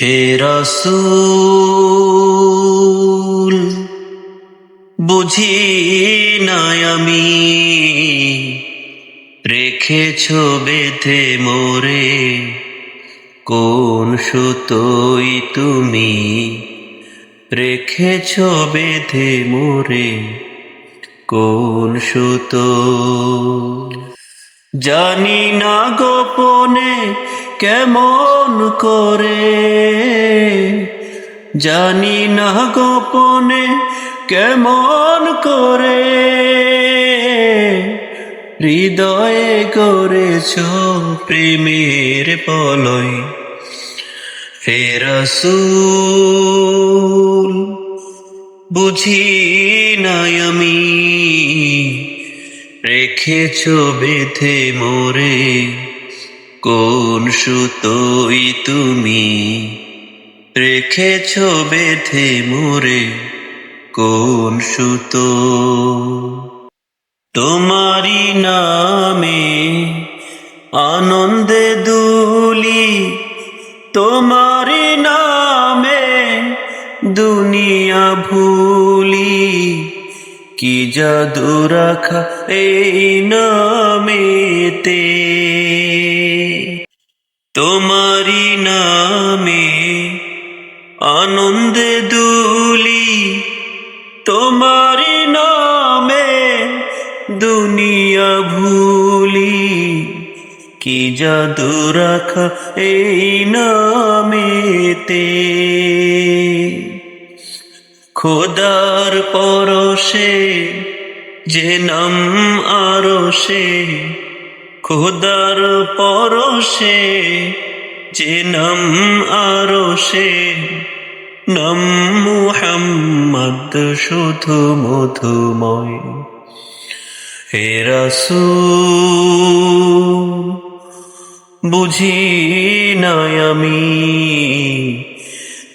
হে রসুল, বুঝি নাই আমি, রেখেছ বেঁধে মোরে, কোন সুতোই তুমি, রেখেছ বেঁধে মোরে, কোন সুতো? জানি না গোপনে কেমন করে? জানি না গোপনে কেমন করে। হৃদয়ে করেছ প্রেমের পলয় ফেরসুল বুঝি নাই আমি। রেখেছ বেথে মোরে। কোন সুতোই তুমি রেখেছ বেঁধে মোরে কোন সুতো? তোমারি নামে আনন্দে দুলি তোমারি নামে দুনিয়া ভুলি। কি জাদু রাখা এই নামেতে? তোমারি নামে দুনিয়া ভুলি। কি জাদু রাখা এই নামেতে? খোদার পরশে যে নাম আরও সে খোদার পরশে যে নাম আরও সে নাম মুহাম্মদ শুধু মধুময়। হে রাসূল, বুঝি নাই আমি,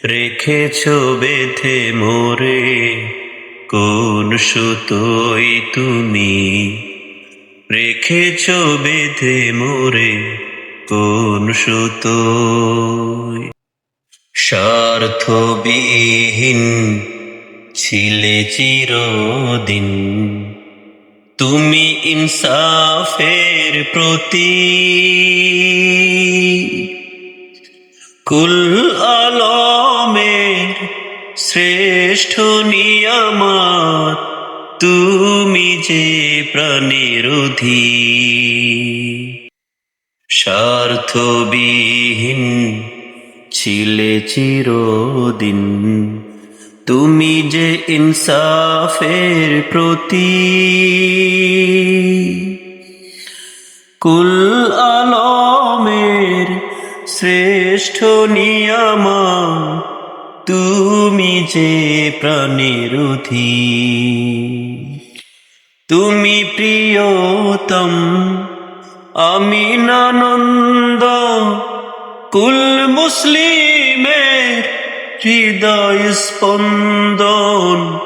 রেখেছ বেঁধে মোরে, কোন সুতোই তুমি? রেখেছ বেঁধে মোরে, কোন সুতোই? স্বার্থবিহীন ছিলে চিরদিন। তুমি ইনসাফের প্রতি কুল আলমের শ্রেষ্ঠ নিয়ামত, তুমি যে প্রাণেরধি। স্বার্থবিহীন ছিলে চিরদিন। তুমি যে ইনসাফের প্রতি কুল আলমের শ্রেষ্ঠ নিয়ামা তুমি যে প্রাণেরধি। তুমি প্রিয়তম আমি নানন্দ কুল মুসলিমের হৃদয় স্পন্দন।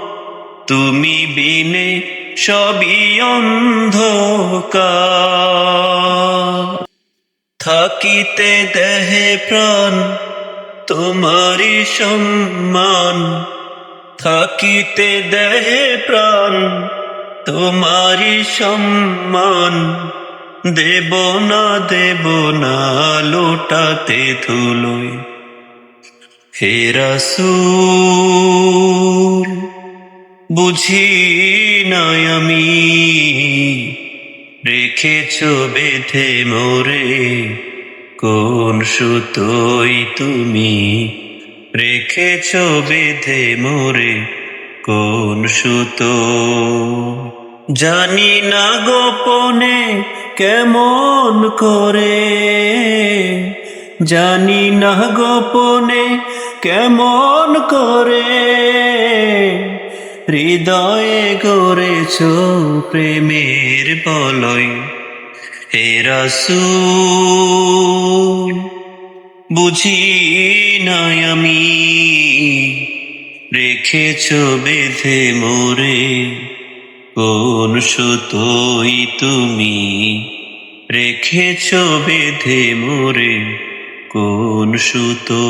তুমি বিনে সবই অন্ধকার। থাকিতে দেহে প্রাণ তোমারি সম্মান। থাকিতে দেহে প্রাণ তোমারি সম্মান। দেব না দেব না, লোটাতে ধুলোয়। হে রাসূল, বুঝি আমি রেখেছ বেঁধে মোরে, কোন সুতোই তুমি রেখেছ বেঁধে মোরে, কোন সুতো? জানি না গোপনে কেমন করে, জানি না গোপনে কেমন করে হৃদয়ে গড়েছ প্রেমের বলয়? হে রাসূল, বুঝি নাই আমি রেখেছ বেঁধে মোরে। কোন সুতোই তুমি রেখেছ বেঁধে মোরে। কোন সুতো?